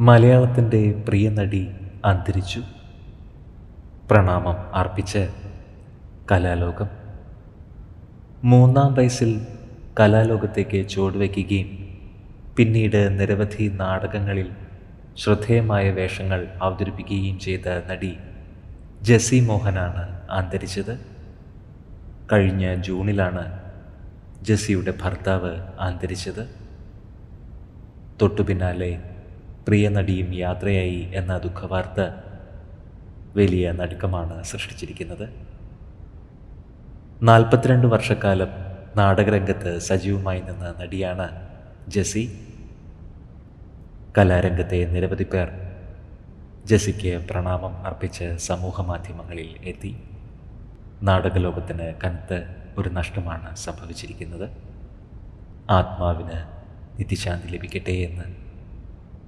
മലയാളത്തിന്റെ പ്രിയ നടി അന്തരിച്ചു. പ്രണാമം അർപ്പിച്ച് കലാലോകം. മൂന്നാം വയസ്സിൽ കലാലോകത്തേക്ക് ചുവടുവയ്ക്കുകയും പിന്നീട് നിരവധി നാടകങ്ങളിൽ ശ്രദ്ധേയമായ വേഷങ്ങൾ അവതരിപ്പിക്കുകയും ചെയ്ത നടി ജെസ്സി മോഹനാണ് അന്തരിച്ചത്. കഴിഞ്ഞ ജൂണിലാണ് ജെസ്സിയുടെ ഭർത്താവ് അന്തരിച്ചത്. തൊട്ടു പിന്നാലെ പ്രിയ നടിയും യാത്രയായി എന്ന ദുഃഖവാർത്ത വലിയ നടുക്കമാണ് സൃഷ്ടിച്ചിരിക്കുന്നത്. നാൽപ്പത്തിരണ്ട് വർഷക്കാലം നാടകരംഗത്ത് സജീവമായി നിന്ന നടിയാണ് ജെസി കലാരംഗത്തെ നിരവധി പേർ ജസിക്ക് പ്രണാമം അർപ്പിച്ച് സമൂഹമാധ്യമങ്ങളിൽ എത്തി. നാടകലോകത്തിന് കനത്ത് ഒരു നഷ്ടമാണ് സംഭവിച്ചിരിക്കുന്നത്. ആത്മാവിന് നിത്യശാന്തി ലഭിക്കട്ടെ എന്ന്